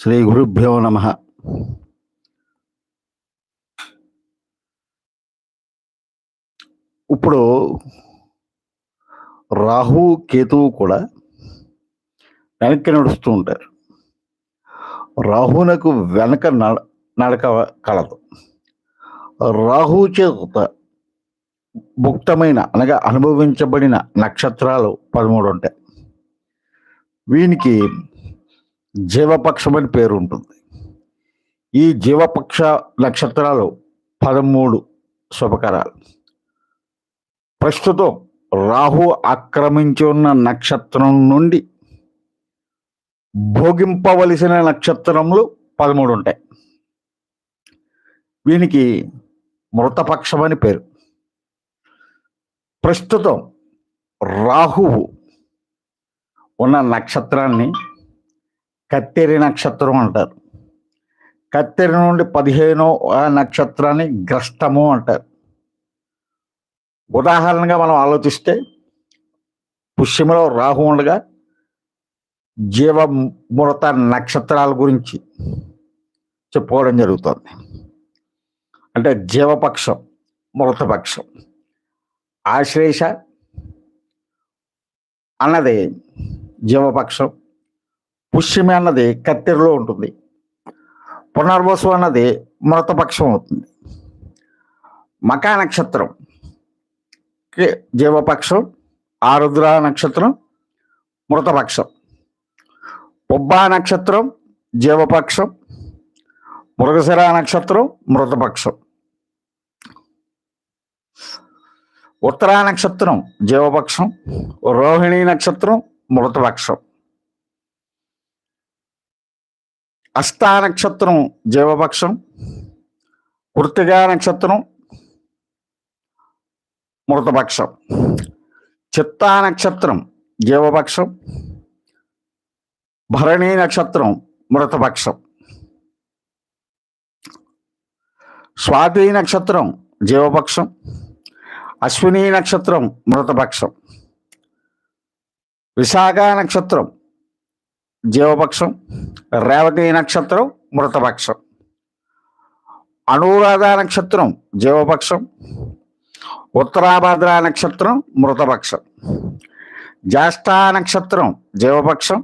శ్రీ గురుభ్యో నమ. ఇప్పుడు రాహు కేతువు కూడా వెనక్కి నడుస్తూ ఉంటారు. రాహునకు వెనక నడ నడక కలదు రాహు చేత భుక్తమైన అనగా అనుభవించబడిన నక్షత్రాలు పదమూడు ఉంటాయి. వీనికి జీవపక్షం అని పేరు ఉంటుంది. ఈ జీవపక్ష నక్షత్రాలు పదమూడు శుభకరాలు. ప్రస్తుతం రాహు ఆక్రమించి ఉన్న నక్షత్రం నుండి భోగింపవలసిన నక్షత్రములు పదమూడు ఉంటాయి. వీనికి మృతపక్షం అని పేరు. ప్రస్తుతం రాహువు ఉన్న నక్షత్రాన్ని కత్తెరి నక్షత్రం అంటారు. కత్తెరి నుండి పదిహేనో ఆ నక్షత్రాన్ని గ్రస్తము అంటారు. ఉదాహరణగా మనం ఆలోచిస్తే పుష్యములో రాహు ఉండగా జీవమృత నక్షత్రాల గురించి చెప్పుకోవడం జరుగుతుంది. అంటే జీవపక్షం మృతపక్షం ఆశ్లేష అన్నది జీవపక్షం. పుష్యమి అన్నది కత్తెరలో ఉంటుంది. పునర్వసు అన్నది మృతపక్షం అవుతుంది. మకా నక్షత్రం. జీవపక్షం ఆరుద్ర నక్షత్రం మృతపక్షం. పుబ్బా నక్షత్రం జీవపక్షం మృగశిర నక్షత్రం మృతపక్షం. ఉత్తరా నక్షత్రం జీవపక్షం రోహిణి నక్షత్రం మృతపక్షం అష్టా నక్షత్రం జీవపక్షం కృతిగా నక్షత్రం మృతపక్షం చిత్తా నక్షత్రం జీవపక్షం భరణి నక్షత్రం మృతపక్షం. స్వాతి నక్షత్రం జీవపక్షం అశ్విని నక్షత్రం మృతపక్షం. విశాఖ నక్షత్రం జీవపక్షం రేవతి నక్షత్రం మృతపక్షం. అనురాధ నక్షత్రం జీవపక్షం. ఉత్తరాభద్ర నక్షత్రం మృతపక్షం. జ్యేష్ఠ నక్షత్రం జీవపక్షం.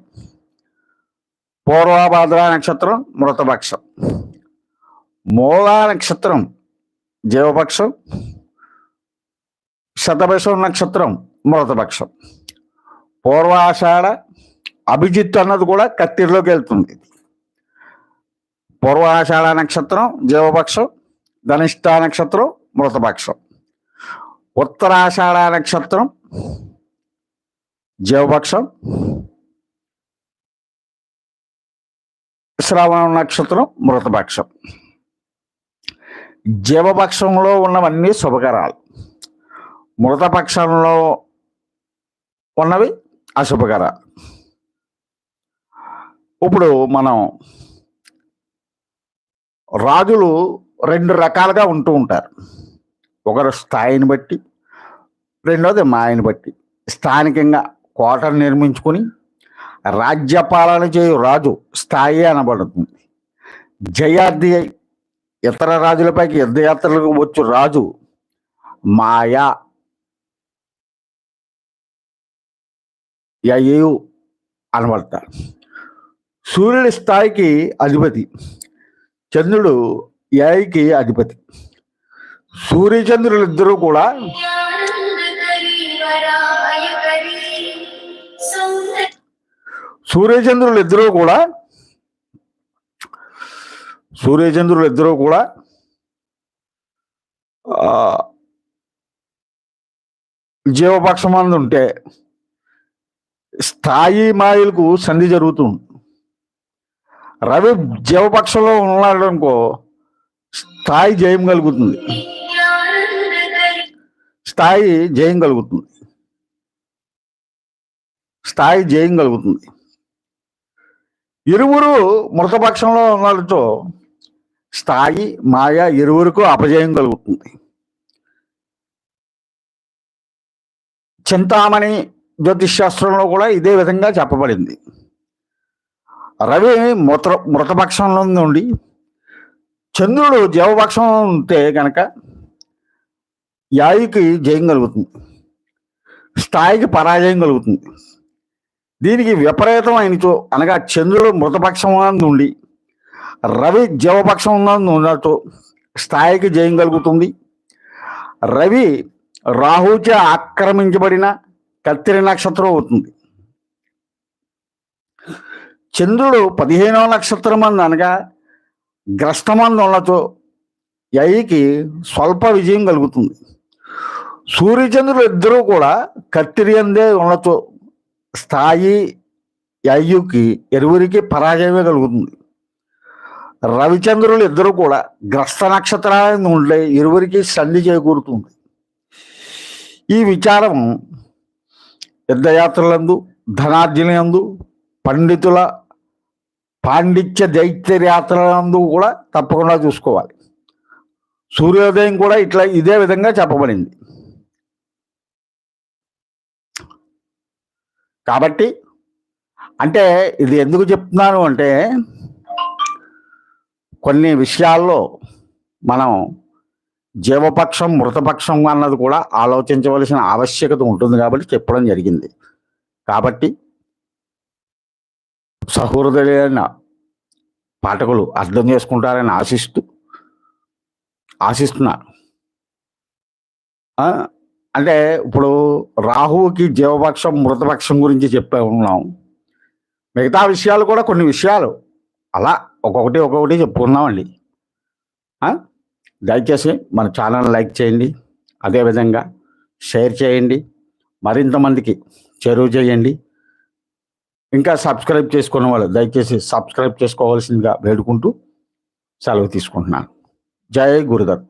పూర్వభద్ర నక్షత్రం మృతపక్షం. మూలా నక్షత్రం జీవపక్షం. శతభషం నక్షత్రం మృతపక్షం. పూర్వాషాఢ అభిజిత్ అన్నది కూడా కత్తిరిలోకి వెళ్తుంది. పూర్వాషాఢ నక్షత్రం జీవపక్షం ధనిష్ట నక్షత్రం మృతపక్షం. ఉత్తరాషాఢ నక్షత్రం జీవపక్షం శ్రవణ నక్షత్రం మృతపక్షం. జీవపక్షంలో ఉన్నవన్నీ శుభకరాలు. మృతపక్షంలో ఉన్నవి అశుభకర. ఇప్పుడు మనం రాజులు రెండు రకాలుగా ఉంటూ ఉంటారు. ఒకరు స్థాయిని బట్టి రెండోది మాయని బట్టి. స్థానికంగా కోటను నిర్మించుకుని రాజ్యపాలన చేయు రాజు స్థాయి అనబడుతుంది. జయార్థి అయి ఇతర రాజులపైకి యుద్ధయాత్రలకు వచ్చు రాజు మాయా యయు అనబడత సూర్యుడి స్థాయికి అధిపతి. చంద్రుడు యాయికి అధిపతి. సూర్యచంద్రులు ఇద్దరు కూడా సూర్యచంద్రులు ఇద్దరు కూడా సూర్యచంద్రులు ఇద్దరు కూడా జీవపక్షమందు ఉంటే స్థాయి మాయలకు సంధి జరుగుతుంది. రవి జీవపక్షంలో ఉన్నాడు అనుకో స్థాయి జయం కలుగుతుంది. స్థాయి జయం కలుగుతుంది. స్థాయి జయం కలుగుతుంది. ఇరువురు మృతపక్షంలో ఉన్నాడుతో స్థాయి మాయ ఇరువురుకు అపజయం కలుగుతుంది. చింతామణి జ్యోతిష్ శాస్త్రంలో కూడా ఇదే విధంగా చెప్పబడింది. రవి మృత మృతపక్షంలో నుండి చంద్రుడు జీవపక్షం ఉంటే కనుక యాయికి జయం కలుగుతుంది. స్థాయికి పరాజయం కలుగుతుంది. దీనికి విపరీతం అయినతో అనగా చంద్రుడు మృతపక్షం ఉండి రవి జీవపక్షం ఉన్నట్టు స్థాయికి జయం కలుగుతుంది. రవి రాహుచే ఆక్రమించబడిన కత్తిరి నక్షత్రం అవుతుంది. చంద్రుడు పదిహేనవ నక్షత్రం అంది అనగా గ్రస్తమంది ఉన్నచో యయికి స్వల్ప విజయం కలుగుతుంది. సూర్యచంద్రులు ఇద్దరూ కూడా కత్తిరి అందే ఉన్నతో స్థాయి యయ్యుకి ఎరువురికి పరాజయమే కలుగుతుంది. రవిచంద్రులు ఇద్దరు కూడా గ్రస్త నక్షత్రాలను ఉండే ఇరువురికి సంధి చేకూరుతుంది. ఈ విచారం యుద్ధయాత్రలందు ధనార్జనయందు పండితుల పాండిత్య దైత్యయాత్రలందు కూడా తప్పకుండా చూసుకోవాలి. సూర్యోదయం కూడా ఇట్లా ఇదే విధంగా చెప్పబడింది. కాబట్టి అంటే ఇది ఎందుకు చెప్తున్నాను అంటే కొన్ని విషయాల్లో మనం జీవపక్షం మృతపక్షం అన్నది కూడా ఆలోచించవలసిన ఆవశ్యకత ఉంటుంది కాబట్టి చెప్పడం జరిగింది. కాబట్టి సహృదయులైన పాఠకులు అర్థం చేసుకుంటారని ఆశిస్తూ ఆశిస్తున్నారు. అంటే ఇప్పుడు రాహువుకి జీవపక్షం మృతపక్షం గురించి చెప్పే ఉన్నాం. మిగతా విషయాలు కూడా కొన్ని విషయాలు అలా ఒక్కొక్కటి ఒక్కొక్కటి చెప్పుకున్నామండి ఆ? దయచేసి మన ఛానల్ లైక్ చేయండి. అదేవిధంగా షేర్ చేయండి. మరింతమందికి చెరువు చేయండి. ఇంకా సబ్స్క్రైబ్ చేసుకున్న వాళ్ళు దయచేసి సబ్స్క్రైబ్ చేసుకోవాల్సిందిగా వేడుకుంటూ సెలవు తీసుకుంటున్నాను. జై గురుదత్త.